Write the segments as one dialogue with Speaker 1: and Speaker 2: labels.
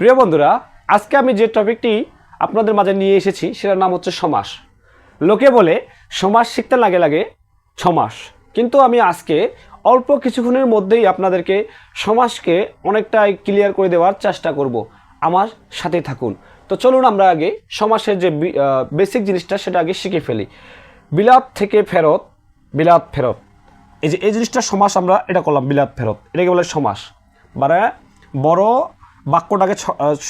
Speaker 1: প্রিয় বন্ধুরা, আজকে আমি যে টপিকটি আপনাদের মাঝে নিয়ে এসেছি, সেটার নাম হচ্ছে সমাস। লোকে বলে, সমাস শিখতে লাগে লাগে ছমাস। কিন্তু আমি আজকে অল্প কিছুক্ষণের মধ্যেই আপনাদেরকে সমাসকে অনেকটাই ক্লিয়ার করে দেওয়ার চেষ্টা করব। আমার সাথে থাকুন। তো চলুন আমরা আগে সমাসের যে বেসিক জিনিসটা, সেটা আগে শিখে ফেলি। বিলাত থেকে ফেরত বিলাত ফেরত। এই যে, এই জিনিসটা সমাস আমরা এটা করলাম বিলাত ফেরত। এটাকে বলে সমাস। মানে বড় বাক্যটাকে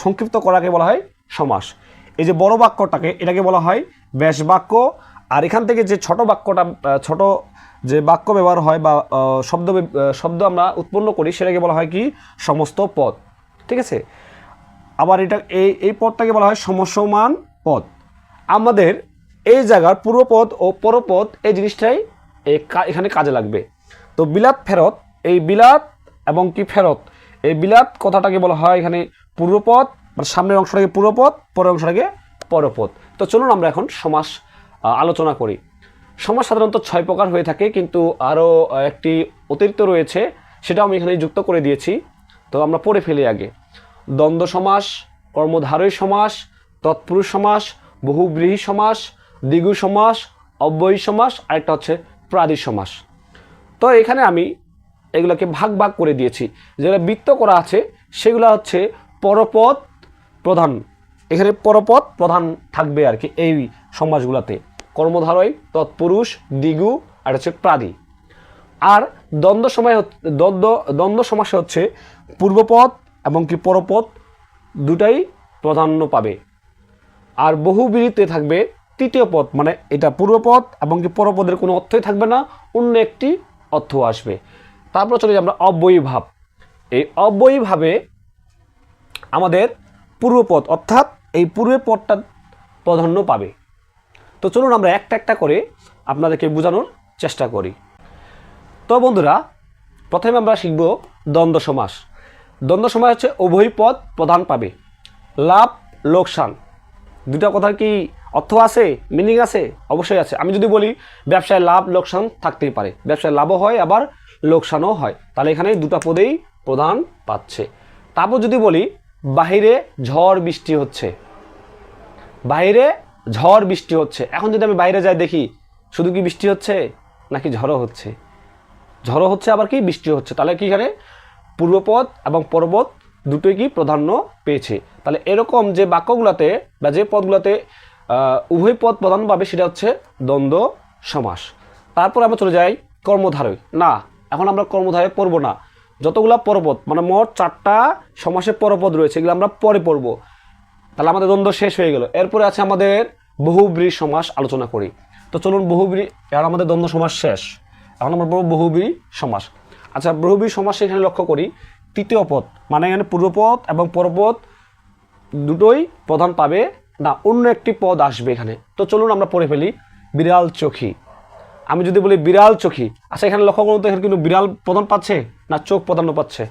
Speaker 1: সংক্ষিপ্ত করাকে বলা হয় সমাস। এই যে বড় বাক্যটাকে, এটাকে বলা হয় ব্যাস বাক্য। আর এখান থেকে যে ছোট বাক্যটা ছোট যে বাক্য ব্যবহার হয় বা শব্দ শব্দ আমরা উৎপন্ন করি, সেটাকে বলা হয় কি? সমস্ত পদ। ঠিক আছে? আবার এটা, এই এই পদটাকে বলা হয় সমসমান পদ। আমাদের এই জায়গার পূর্বপদ ও পরপদ এই জিনিসটাই এখানে কাজে লাগবে। তো বিলাত ফেরত, এই বিলাত এবং কি ফেরত এই বিলাত কথাটাকে বলা হয় এখানে পূর্বপদ মানে সামনের অংশটাকে পূর্বপদ, পরের অংশটাকে পরপদ। তো চলুন আমরা এখন সমাস আলোচনা করি। সমাস সাধারণত ছয় প্রকার হয়ে থাকে, কিন্তু আরও একটি অতিরিক্ত রয়েছে, সেটাও আমি এখানে যুক্ত করে দিয়েছি। তো আমরা পড়ে ফেলি আগে। দ্বন্দ্ব সমাস কর্মধারয় সমাস, তৎপুরুষ সমাস, বহুব্রীহি সমাস, দ্বিগু সমাস, অব্যয়ী সমাস, আরেকটা হচ্ছে প্রাদি সমাস। তো এখানে আমি এগুলোকে ভাগ ভাগ করে দিয়েছি। যেগুলো বৃত্ত করা আছে, সেগুলো হচ্ছে পরপদ প্রধান। এখানে পরপদ প্রধান থাকবে আর কি এই সমাসগুলোতে কর্মধারয়, তৎপুরুষ দ্বিগু আর হচ্ছে প্রাদি। আর দ্বন্দ্ব সময় দ্বন্দ্ব দ্বন্দ্ব সমাসে হচ্ছে পূর্বপদ এবং কি পরপদ দুটাই প্রাধান্য পাবে। আর বহুবিহিতে থাকবে তৃতীয় পদ মানে এটা পূর্বপদ এবং কি পরপদের কোনো অর্থই থাকবে না, অন্য একটি অর্থ আসবে। তারপর চলে যাই আমরা অব্যয়ী ভাব এই অব্যয়ী ভাবে আমাদের পূর্বপদ, অর্থাৎ এই পূর্বের পদটা প্রাধান্য পাবে। তো চলুন আমরা একটা একটা করে আপনাদেরকে বোঝানোর চেষ্টা করি। তো বন্ধুরা, প্রথমে আমরা শিখব দ্বন্দ্ব সমাস। দ্বন্দ্ব সমাস হচ্ছে উভয় পদ প্রধান পাবে। লাভ, লোকসান। দুটা কথার কি অর্থ আছে? মিনিং আছে? অবশ্যই আছে। আমি যদি বলি, ব্যবসায় লাভ, লোকসান থাকতেই পারে। ব্যবসায় লাভও হয়, আবার লোকসানও হয়। তাহলে এখানে দুটা পদেই প্রধান পাচ্ছে। তারপর যদি বলি, বাহিরে ঝড় বৃষ্টি হচ্ছে। বাইরে ঝড় বৃষ্টি হচ্ছে। এখন যদি আমি বাইরে যাই দেখি, শুধু কি বৃষ্টি হচ্ছে নাকি ঝড়ও হচ্ছে? ঝড়ও হচ্ছে, আবার কি বৃষ্টি হচ্ছে? তাহলে কি এখানে পূর্বপদ এবং পর্বত দুটোই কি প্রাধান্য পেয়েছে? তাহলে এরকম যে বাক্যগুলোতে বা যে পদগুলোতে উভয় পদ প্রধান পাবে সেটা হচ্ছে দ্বন্দ্ব সমাস। তারপর আমরা চলে যাই কর্মধারয় না এখন আমরা কর্মধারয় পড়ব না। যতগুলা পরপদ মানে মোট চারটা সমাসের পরপদ রয়েছে, এগুলো আমরা পরে পড়ব। তাহলে আমাদের দ্বন্দ্ব শেষ হয়ে গেল। এরপরে আছে আমাদের বহুব্রী সমাস আলোচনা করি। তো চলুন বহুব্রী আর আমাদের দ্বন্দ্ব সমাস শেষ। এখন আমরা বলব বহুব্রী সমাস। আচ্ছা বহুব্রী সমাস এখানে লক্ষ্য করি। তৃতীয় পদ মানে এখানে পূর্বপদ এবং পরপদ দুটোই প্রধান পাবে না, অন্য একটি পদ আসবে এখানে। তো চলুন আমরা পড়ে ফেলি। বিড়াল চোখি। আমি যদি বলি বিড়াল চোখি আচ্ছা এখানে লক্ষ্য করুন তো, এখানে কিন্তু বিড়াল প্রধান পাচ্ছে না চোখ প্রাধান্য পাচ্ছে?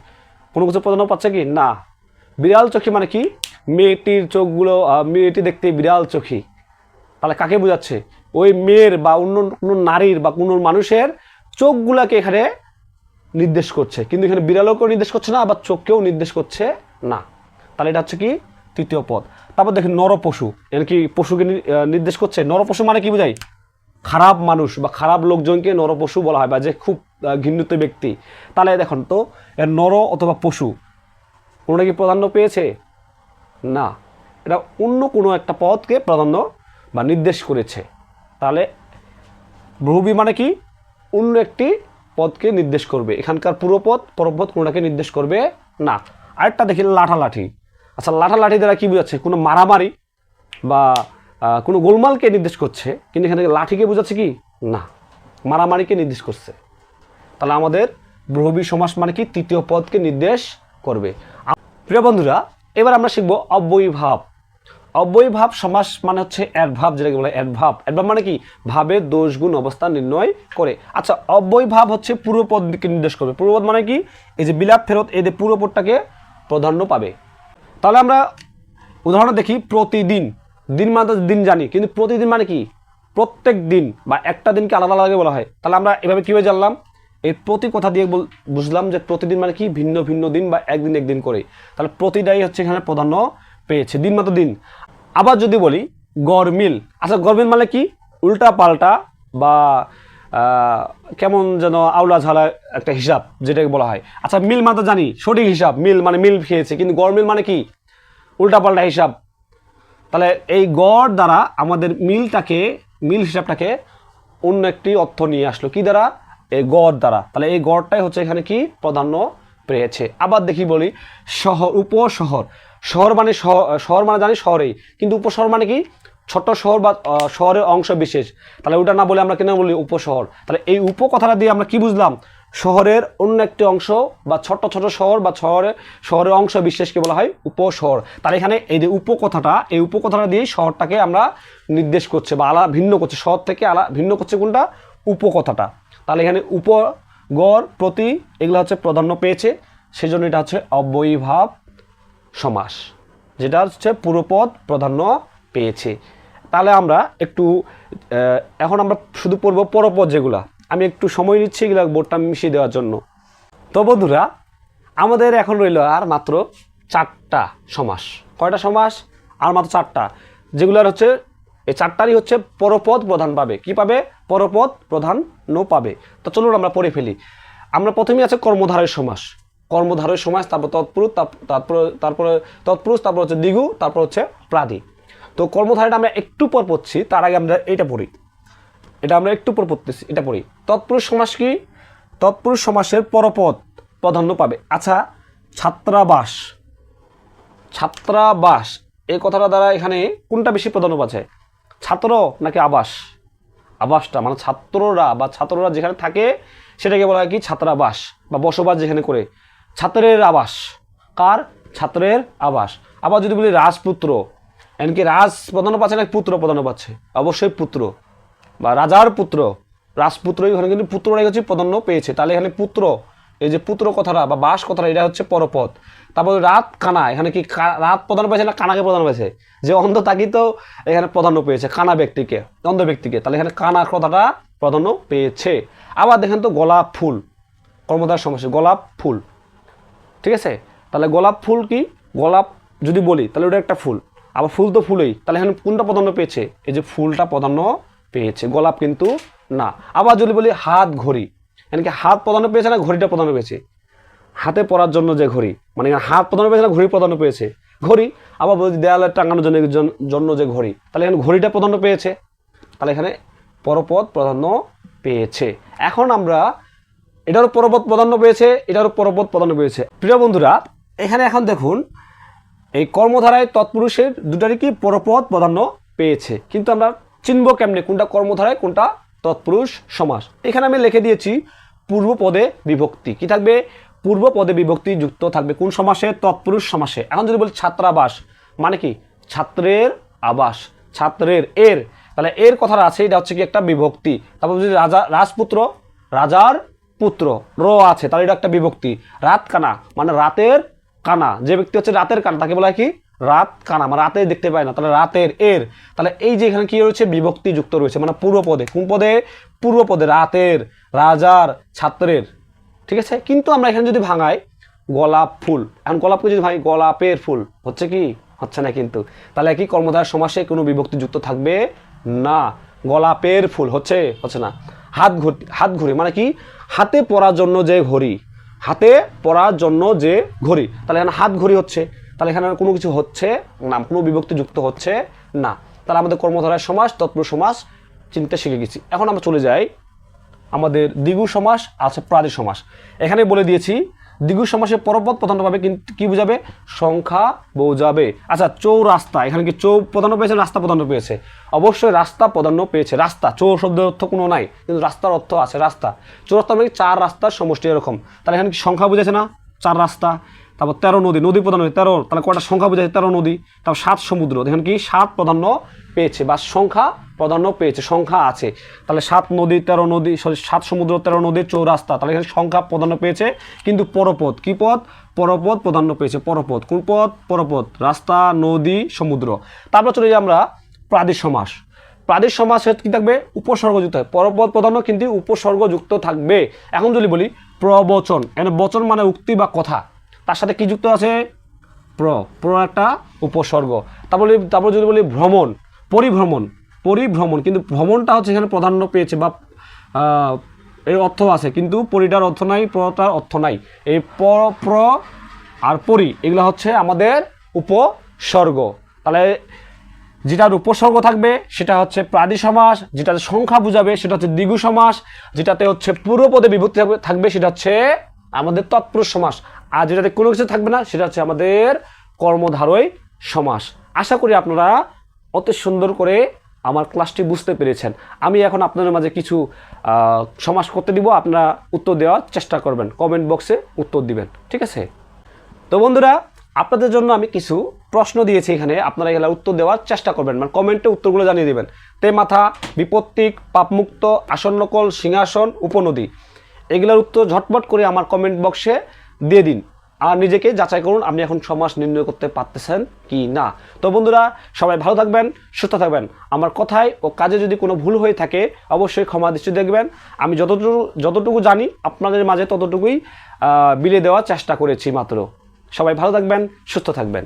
Speaker 1: কোনো কিছু প্রাধান্য পাচ্ছে কি? না। বিড়াল চোখি মানে কি? মেয়েটির চোখগুলো মেয়েটি দেখতে বিড়াল চোখি। তাহলে কাকে বোঝাচ্ছে? ওই মেয়ের বা অন্য, কোনো নারীর বা কোনো মানুষের চোখগুলাকে এখানে নির্দেশ করছে। কিন্তু এখানে বিড়ালকেও নির্দেশ করছে না, আবার চোখকেও নির্দেশ করছে না। তাহলে এটা হচ্ছে কি? তৃতীয় পদ। তারপর দেখেন নরপশু। এখানে কি পশুকে নির্দেশ করছে? নরপশু মানে কি বোঝায়? খারাপ মানুষ বা খারাপ লোকজনকে নরপশু বলা হয় বা যে খুব ঘৃণিত ব্যক্তি। তাহলে দেখুন তো নর অথবা পশু, কোনোটা কি প্রাধান্য পেয়েছে? না। এটা অন্য কোনো একটা পদকে প্রাধান্য বা নির্দেশ করেছে। তাহলে বহুবী মানে কি? অন্য একটি পদকে নির্দেশ করবে। এখানকার পূর্বপদ, পরপদ কোনোটাকে নির্দেশ করবে না। আরেকটা দেখি লাঠালাঠি। আচ্ছা লাঠালাঠি দ্বারা কী বোঝাচ্ছে? কোনো মারামারি বা কোনো গোলমালকে নির্দেশ করছে, কিন্তু এখানে লাঠিকে বোঝাচ্ছে কি? না, মারামারিকে নির্দেশ করছে। তাহলে আমাদের বহুবী সমাস মানে কি? তৃতীয় পদকে নির্দেশ করবে। প্রিয় বন্ধুরা, এবার আমরা শিখব অব্যয়ী ভাব অব্যয়ী ভাব সমাস মানে হচ্ছে অ্যাডভাব, যেটাকে বলে অ্যাডভাব। অ্যাডভাব মানে কি? ভাবের দোষ গুণ অবস্থা নির্ণয় করে। আচ্ছা অব্যয়ী ভাব হচ্ছে পূর্বপদকে নির্দেশ করবে। পূর্বপদ মানে কি? এই যে বিলাপ ফেরত, এই যে পূর্বপদটাকে প্রাধান্য পাবে। তাহলে আমরা উদাহরণ দেখি, প্রতিদিন। দিন মানে দিন জানি, কিন্তু প্রতিদিন মানে কি? প্রত্যেক দিন বা একটা দিনকে আলাদা আলাদা বলা হয়। তাহলে আমরা এভাবে কীভাবে জানলাম? এই প্রতি কথা দিয়ে বুঝলাম যে প্রতিদিন মানে কি? ভিন্ন ভিন্ন দিন বা একদিন একদিন করে। তাহলে প্রতিটাই হচ্ছে এখানে প্রাধান্য পেয়েছে। দিন মতো দিন। আবার যদি বলি গরমিল আচ্ছা গরমিল মানে কি? উল্টা পাল্টা বা কেমন যেন আউলা ঝালা একটা হিসাব, যেটাকে বলা হয়। আচ্ছা মিল মানে জানি, সঠিক হিসাব। মিল মানে মিল খেয়েছে, কিন্তু গরমিল মানে কি? উল্টা পাল্টা হিসাব। তাহলে এই গড় দ্বারা আমাদের মিলটাকে, মিল হিসাবটাকে অন্য একটি অর্থ নিয়ে আসলো। কি দ্বারা? এই গড় দ্বারা। তাহলে এই গড়টাই হচ্ছে এখানে কি? প্রাধান্য পেয়েছে। আবার দেখি বলি, শহর, উপশহর। শহর মানে শহ- শহর মানে জানি শহরেই। কিন্তু উপশহর মানে কি? ছোট শহর বা শহরের অংশ বিশেষ। তাহলে ওটা না বলে আমরা কেন বলি উপশহর? তাহলে এই উপ কথাটা দিয়ে আমরা কি বুঝলাম? শহরের অন্য একটি অংশ বা ছোট ছোট শহর বা শহরের শহরের অংশ বিশেষকে বলা হয় উপশহর। তাহলে এখানে এই যে উপকথাটা, এই উপকথাটা দিয়ে শহরটাকে আমরা নির্দেশ করছে বা আলা ভিন্ন করছে। শহর থেকে আলা ভিন্ন করছে কোনটা? উপকথাটা। তাহলে এখানে উপ, গড়, প্রতি এগুলো হচ্ছে প্রাধান্য পেয়েছে। সেজন্য এটা হচ্ছে অব্যয়ীভাব সমাস, যেটা হচ্ছে পুরোপদ প্রাধান্য পেয়েছে। তাহলে আমরা একটু এখন আমরা শুধু পড়ব পরপদ যেগুলা। আমি একটু সময় নিচ্ছি এগুলো বোর্ডটা মিশিয়ে দেওয়ার জন্য। তো বন্ধুরা, আমাদের এখন রইল আর মাত্র চারটা সমাস। কয়টা সমাস? আর মাত্র চারটা। যেগুলোর হচ্ছে, এই চারটারই হচ্ছে পরপদ প্রধান পাবে। কি পাবে? পরপদ প্রধান নো পাবে। তো চলুন আমরা পড়ে ফেলি। আমরা প্রথমেই আছে কর্মধারয় সমাস। কর্মধারয় সমাস, তারপর তৎপুরুষ তারপর তারপরে তৎপুরুষ, তারপর হচ্ছে দ্বিগু তারপর হচ্ছে প্রাদি। তো কর্মধারয়টা আমরা একটু পর পড়ছি, তার আগে আমরা এটা পড়ি। এটা আমরা একটু পর পড়তেছি, এটা পড়ি। তৎপুরুষ সমাস কি? তৎপুরুষ সমাসের পরপদ প্রাধান্য পাবে। আচ্ছা ছাত্রাবাস। ছাত্রাবাস এই কথাটা দ্বারা এখানে কোনটা বেশি প্রাধান্য পাচ্ছে? ছাত্র নাকি আবাস? আবাসটা মানে ছাত্ররা বা ছাত্ররা যেখানে থাকে, সেটাকে বলা হয় কি? ছাত্রাবাস বা বসবাস যেখানে করে। ছাত্রের আবাস। কার? ছাত্রের আবাস। আবার যদি বলি রাজপুত্র এমনকি রাজ প্রধান পাচ্ছে নাকি পুত্র প্রধান পাচ্ছে? অবশ্যই পুত্র। বা রাজার পুত্র, রাজপুত্র এখানে কিন্তু পুত্ররাই হচ্ছে প্রাধান্য পেয়েছে। তাহলে এখানে পুত্র, এই যে পুত্র কথাটা বা বাস কথাটা, এটা হচ্ছে পরপদ তারপর রাত কানা এখানে কি রাত প্রধান পেয়েছে না কানাকে প্রধান পেয়েছে? যে অন্ধ তাকে তো এখানে প্রাধান্য পেয়েছে কানা ব্যক্তিকে, অন্ধ ব্যক্তিকে। তাহলে এখানে কানার কথাটা প্রাধান্য পেয়েছে। আবার দেখেন তো গোলাপ ফুল, কর্মদার সমস্যা, গোলাপ ফুল। ঠিক আছে? তাহলে গোলাপ ফুল কি? গোলাপ যদি বলি, তাহলে ওটা একটা ফুল। আবার ফুল তো ফুলই। তাহলে এখানে কোনটা প্রাধান্য পেয়েছে? এই যে ফুলটা প্রাধান্য পেয়েছে। গোলাপ কিন্তু না। আবার যদি বলি হাত ঘড়ি এখানে হাত প্রাধান্য পেয়েছে না ঘড়িটা প্রাধান্য পেয়েছে? হাতে পরার জন্য যে ঘড়ি মানে হাত প্রাধান্য পেয়েছে না ঘড়ি প্রাধান্য পেয়েছে? ঘড়ি, আবার বলি দেয়ালে টাঙানোর জন্য জন্য যে ঘড়ি, তাহলে এখানে ঘড়িটা প্রাধান্য পেয়েছে। তাহলে এখানে পরপদ প্রাধান্য পেয়েছে। এখন আমরা এটারও পরপদ প্রাধান্য পেয়েছে এটারও পরপদ প্রাধান্য পেয়েছে। প্রিয় বন্ধুরা, এখানে এখন দেখুন, এই কর্মধারায় তৎপুরুষের দুটারই কি পরপদ প্রাধান্য পেয়েছে? কিন্তু আমরা চিনব কেমনে? কোনটা কর্মধারায়, কোনটা তৎপুরুষ সমাস? এখানে আমি লিখে দিয়েছি পূর্ব পদে বিভক্তি। কি থাকবে? পূর্ব পদে বিভক্তি যুক্ত থাকবে। কোন সমাসে? তৎপুরুষ সমাসে। এখন যদি বলি ছাত্রাবাস মানে কি? ছাত্রের আবাস, ছাত্রের এর। তাহলে এর কথাটা আছে, এটা হচ্ছে কি একটা বিভক্তি। তারপর যদি রাজা, রাজপুত্র, রাজার পুত্র, র আছে, তাহলে এটা একটা বিভক্তি। রাত কানা মানে রাতের কানা। যে ব্যক্তি হচ্ছে রাতের কানা, তাকে বলা হয় কি? রাত কানা মানে রাতে দেখতে পায় না, তাহলে রাতের এর। তাহলে এই যে এখানে কি রয়েছে? বিভক্তি যুক্ত রয়েছে মানে পূর্ব পদে। কোন পদে? পূর্ব পদে, রাতের, রাজার, ছাত্রের। ঠিক আছে? কিন্তু আমরা এখানে যদি ভাঙাই, গোলাপ ফুল। এখন গোলাপকে যদি ভাঙি, গোলাপের ফুল। হচ্ছে কি? হচ্ছে না কিন্তু। তাহলে কি কর্মধার সমাসে কোনো বিভক্তি যুক্ত থাকবে? না। গোলাপের ফুল। হচ্ছে? হচ্ছে না। হাত ঘড়ি হাত ঘড়ি মানে কি? হাতে পরার জন্য যে ঘড়ি। হাতে পরার জন্য যে ঘড়ি। তাহলে এখানে হাত ঘড়ি হচ্ছে। তাহলে এখানে কোনো কিছু হচ্ছে না, কোনো বিভক্তি যুক্ত হচ্ছে না। তাহলে আমাদের কর্মধারায় সমাস, তৎপুর সমাস, চিনতে শিখে গেছি। এখন আমরা চলে যাই আমাদের দ্বিগু সমাস, আছে প্রাদি সমাস। এখানে বলে দিয়েছি, দ্বিগু সমাসে পরপদ প্রধানত পাবে কিন্তু কী বোঝাবে? সংখ্যা বোঝাবে। আচ্ছা চৌ রাস্তা, এখানে কি চৌ প্রাধান্য পেয়েছে, রাস্তা প্রাধান্য পেয়েছে? অবশ্যই রাস্তা প্রধান্য পেয়েছে। রাস্তা, চৌ শব্দের অর্থ কোনো নাই, কিন্তু রাস্তার অর্থ আছে রাস্তা। চৌরাস্তা মানে চার রাস্তার সমষ্টি এরকম। তাহলে এখানে কি সংখ্যা বুঝেছে না? চার রাস্তা। তারপর তেরো নদী নদী প্রাধান্য তেরো, তাহলে কয়টা সংখ্যা বোঝাচ্ছে? তেরো নদী, তারপর সাত সমুদ্র, দেখেন কি? সাত প্রাধান্য পেয়েছে, বা সংখ্যা প্রাধান্য পেয়েছে, সংখ্যা আছে। তাহলে সাত নদী, তেরো নদী, সরি, সাত সমুদ্র, তেরো নদীর চৌরাস্তা, তাহলে এখানে সংখ্যা প্রাধান্য পেয়েছে, কিন্তু পরপদ কি পদ পরপদ প্রাধান্য পেয়েছে পরপদ কোন পদ পরপদ রাস্তা, নদী, সমুদ্র। তারপর চলে যাই আমরা প্রাদি সমাস প্রাদেশ সমাস কি থাকবে? উপসর্গযুক্ত হয়। পরপদ প্রধানও কিন্তু উপসর্গযুক্ত থাকবে। এখন যদি বলি প্রবচন, এখানে বচন মানে উক্তি বা কথা। তার সাথে কি যুক্ত আছে? প্র প্র একটা উপসর্গ। তারপরে তারপর যদি বলি ভ্রমণ, পরিভ্রমণ পরিভ্রমণ। কিন্তু ভ্রমণটা হচ্ছে এখানে প্রাধান্য পেয়েছে বা এর অর্থ আছে। কিন্তু পরিটার অর্থ নাই, প্রটার অর্থ নাই। এই পর প্র আর পরি, এগুলো হচ্ছে আমাদের উপসর্গ। তাহলে যেটার উপসর্গ থাকবে, সেটা হচ্ছে প্রাদি সমাস যেটাতে সংখ্যা বুঝাবে, সেটা হচ্ছে দ্বিগু সমাস, যেটাতে হচ্ছে পূর্বপদে বিভক্তি থাকবে, সেটা হচ্ছে আমাদের তৎপুরুষ সমাস। আর যেটাতে কোনো কিছু থাকবে না, সেটা হচ্ছে আমাদের কর্মধারয় সমাস। আশা করি আপনারা অত সুন্দর করে আমার ক্লাসটি বুঝতে পেরেছেন। আমি এখন আপনাদের মাঝে কিছু সমাস করতে দিব, আপনারা উত্তর দেওয়ার চেষ্টা করবেন। কমেন্ট বক্সে উত্তর দিবেন, ঠিক আছে? তো বন্ধুরা, আপনাদের জন্য আমি কিছু প্রশ্ন দিয়েছি এখানে, আপনারা এগুলা উত্তর দেওয়ার চেষ্টা করবেন। মানে কমেন্টে উত্তরগুলো জানিয়ে দেবেন। তে মাথা, বিপত্তিক, পাপমুক্ত আসন্নকল সিংহাসন, উপনদী। এগুলোর উত্তর ঝটপট করে আমার কমেন্ট বক্সে দিয়ে দিন। আর নিজেকে যাচাই করুন, আপনি এখন সমাজ নির্ণয় করতে পারতেছেন কি না। তো বন্ধুরা, সবাই ভালো থাকবেন, সুস্থ থাকবেন। আমার কথায় ও কাজে যদি কোনো ভুল হয়ে থাকে, অবশ্যই ক্ষমা দৃষ্টি দেখবেন। আমি যতটুকু যতটুকু জানি, আপনাদের মাঝে ততটুকুই বিলে দেওয়ার চেষ্টা করেছি মাত্র। সবাই ভালো থাকবেন, সুস্থ থাকবেন।